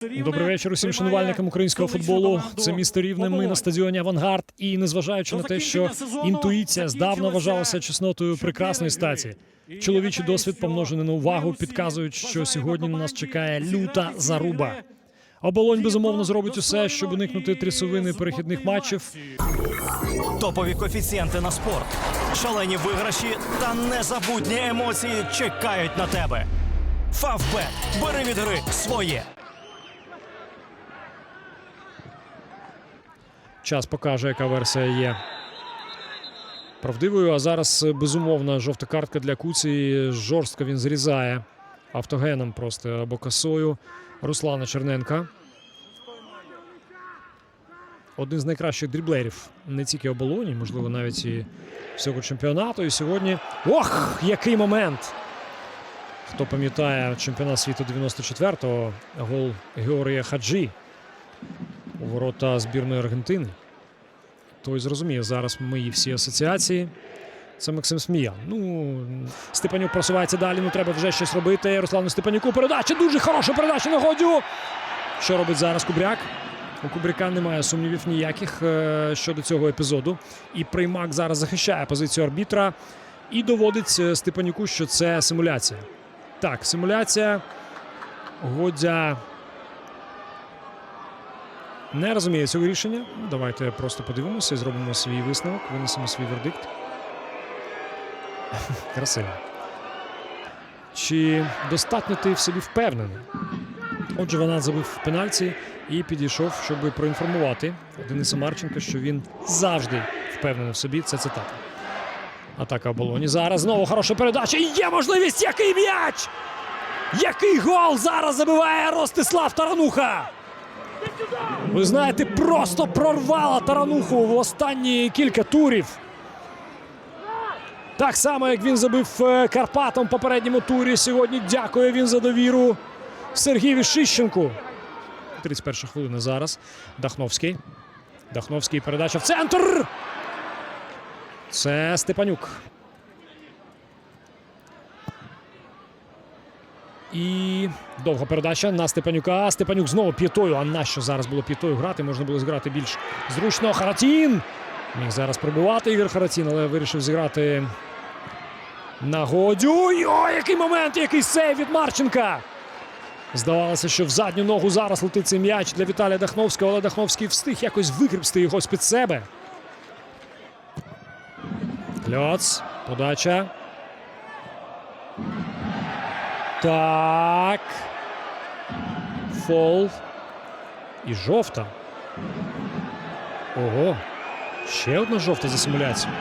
Добрий вечір усім шанувальникам українського футболу. Це місто Рівне. Ми на стадіоні Авангард. І незважаючи на те, що інтуїція здавна вважалася чеснотою прекрасної статі. Чоловічий досвід, помножений на увагу, підказують, що сьогодні на нас чекає люта заруба. Оболонь безумовно зробить усе, щоб уникнути трясовини перехідних матчів. Топові коефіцієнти на спорт, шалені виграші та незабутні емоції чекають на тебе. Фавбет. Бери від гри своє. Час покаже, яка версія є правдивою. А зараз е, безумовна жовта картка для Куці. Жорстко він зрізає автогеном просто або косою Руслана Черненка. Один з найкращих дріблерів не тільки оболоні, можливо, навіть і всього чемпіонату. І сьогодні. Ох, який момент! Хто пам'ятає чемпіонат світу 94-го, гол Георгія Хаджі у ворота збірної Аргентини. Той зрозуміє зараз мої всі асоціації. Це Максим Сміян. Ну, Степанюк просувається далі. Ну треба вже щось робити. Руслану Степанюку передача. Дуже хороша передача на годю. Що робить зараз Кубряк? У Кубряка немає сумнівів ніяких е, щодо цього епізоду. І Приймак зараз захищає позицію арбітра і доводить е, Степанюку, що це симуляція. Так, симуляція. Годя не розуміє цього рішення. Ну, Давайте просто подивимося і зробимо свій висновок, винесемо свій вердикт. Красиво. Чи достатньо ти в собі впевнений? Отже, вона забив пенальті і підійшов, щоб проінформувати Дениса Марченка, що він завжди впевнений в собі. Це цитата. Атака оболоні. Зараз знову хороша передача. Є можливість, який м'яч! Який гол зараз забиває Ростислав Тарануха! Ви знаєте, просто прорвала тарануху в останні кілька турів. Так само, як він забив е, Карпатом в попередньому турі. Сьогодні дякує він за довіру Сергію Шищенку. 31 хвилина зараз. Дахновський. Дахновський передача в центр. Це Степанюк. І довга передача на Степанюка. Степанюк знову п'ятою. А нащо зараз було п'ятою грати? Можна було зіграти більш зручно. Харатін. Міг зараз пробивати Ігор Харатін, але вирішив зіграти на Годю. І, О, який момент, який сейв від Марченка. Здавалося, що в задню ногу зараз летить цей м'яч для Віталія Дахновського, але Дахновський встиг якось викріпсти його з-під себе. Кльоц. Подача. Так. Фол. І жовта. Ого. Ще одна жовта за симуляцію.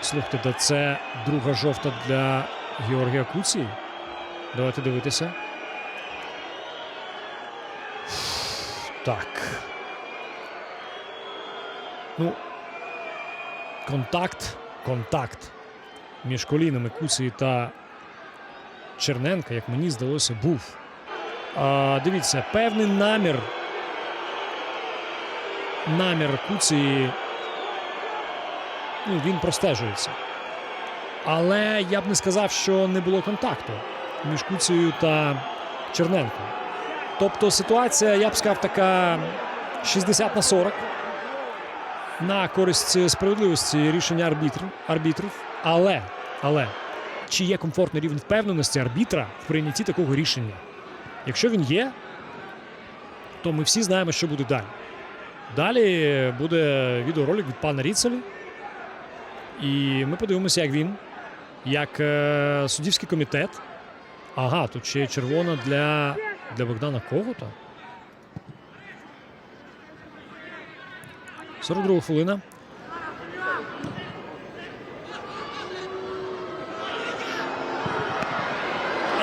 Слухайте, да це друга жовта для Георгія Куції. Давайте дивитися. Так. Ну. Контакт. Контакт між колінами Куції та Черненка, як мені здалося, був. А, дивіться, певний намір. Намір Куції. Ну, він простежується. Але я б не сказав, що не було контакту між Куцією та Черненком. Тобто ситуація, я б сказав, така 60 на 40 на користь справедливості рішення арбітрів. Але, але чи є комфортний рівень впевненості арбітра в прийнятті такого рішення? Якщо він є, то ми всі знаємо, що буде далі. Далі буде відеоролик від пана Ріцелі. І ми подивимося, як він, як е, суддівський комітет. Ага, тут ще червона для, для Богдана Когута. 42 хвилина.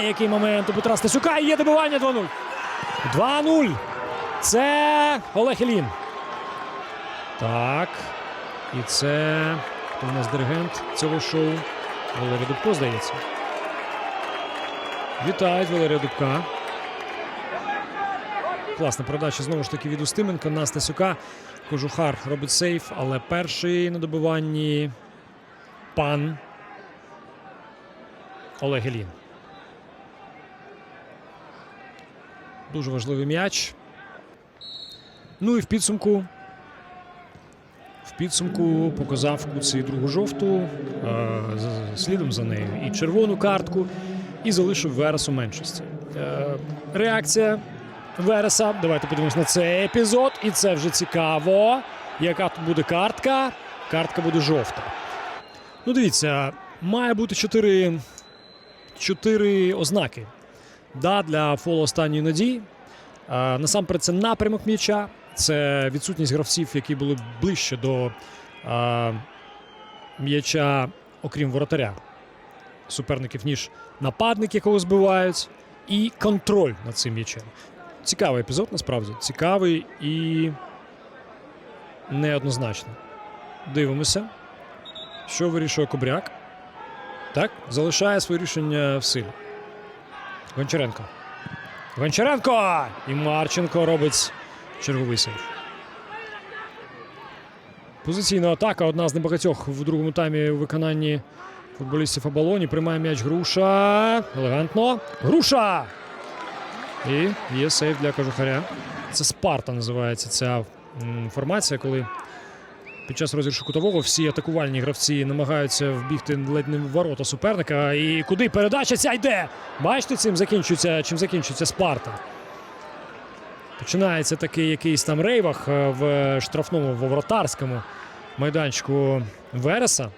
Який момент у Петра Стасюка І є добивання 2-0. 2-0. Це Олег Ілін. Так. І це хто у нас диригент цього шоу? Валерій Дубко, здається. Вітають Валерія Дубка. Класна передача знову ж таки від Устименка на Стасюка. Кожухар робить сейф, але перший на добиванні пан Олег Ілін. Дуже важливий м'яч. Ну і в підсумку. В підсумку показав Куций другу жовту, е, слідом за нею і червону картку, і залишив Верес у меншості. Е, реакція Вереса. Давайте подивимось на цей епізод. І це вже цікаво. Яка тут буде картка? Картка буде жовта. Ну, дивіться, має бути чотири, чотири ознаки да, для фолу останньої надії. Насамперед, це напрямок м'яча, це відсутність гравців, які були ближче до м'яча, окрім воротаря суперників, ніж нападник, якого збивають, і контроль над цим м'ячем. Цікавий епізод, насправді. Цікавий і неоднозначно. Дивимося, що вирішує Кобряк. Так, залишає своє рішення в силі. Гончаренко. Гончаренко! І Марченко робить черговий сейв. Позиційна атака. Одна з небагатьох в другому таймі у виконанні футболістів Абалоні. Приймає м'яч Груша. Елегантно. Груша! І є сейв для кожухаря. Це Спарта називається ця формація, коли під час розіграшу кутового всі атакувальні гравці намагаються вбігти ледь не в ворота суперника. І куди передача ця йде? Бачите, цим закінчується, чим закінчується Спарта. Починається такий якийсь там рейвах е, в штрафному в воротарському майданчику Вереса.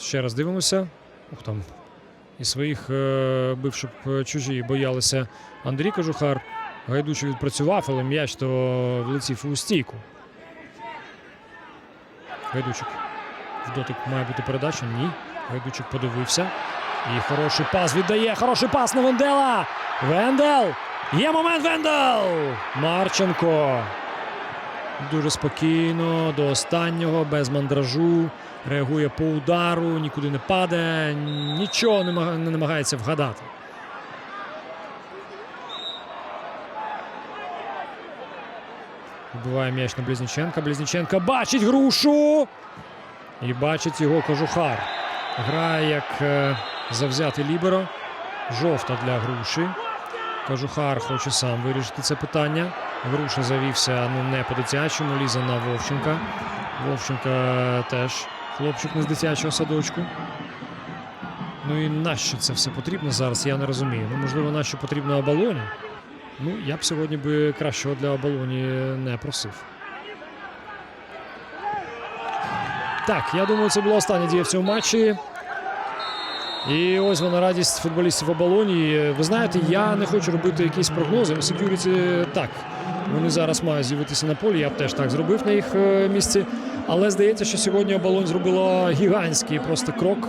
Ще раз дивимося. Ух там. І своїх е, бив, щоб е, чужі боялися Андрій Кожухар. Гайдучий відпрацював, але м'яч то влетів у стійку. Гайдучик. В дотик має бути передача. Ні. Гайдучик подивився. І хороший пас віддає. Хороший пас на Вендела. Вендел! Є момент Вендел! Марченко. Дуже спокійно, до останнього, без мандражу. Реагує по удару, нікуди не падає, нічого не намагається вгадати. Вбиває м'яч на Близніченка. Близніченка бачить грушу. І бачить його кожухар. Грає як е, завзятий ліберо. Жовта для груші. Кожухар хоче сам вирішити це питання. Груша завівся ну не по-дитячому, лізе на Вовченка. Вовченка теж хлопчик не з дитячого садочку. Ну і нащо це все потрібно зараз, я не розумію. Ну, можливо, нащо потрібно оболоні. Ну, я б сьогодні би кращого для оболоні не просив. Так, я думаю, це була остання дія в цьому матчі. І ось вона радість футболістів оболоні. Ви знаєте, я не хочу робити якісь прогнози. Секюріті так. Вони зараз мають з'явитися на полі. Я б теж так зробив на їх е, місці. Але здається, що сьогодні оболонь зробила гігантський просто крок.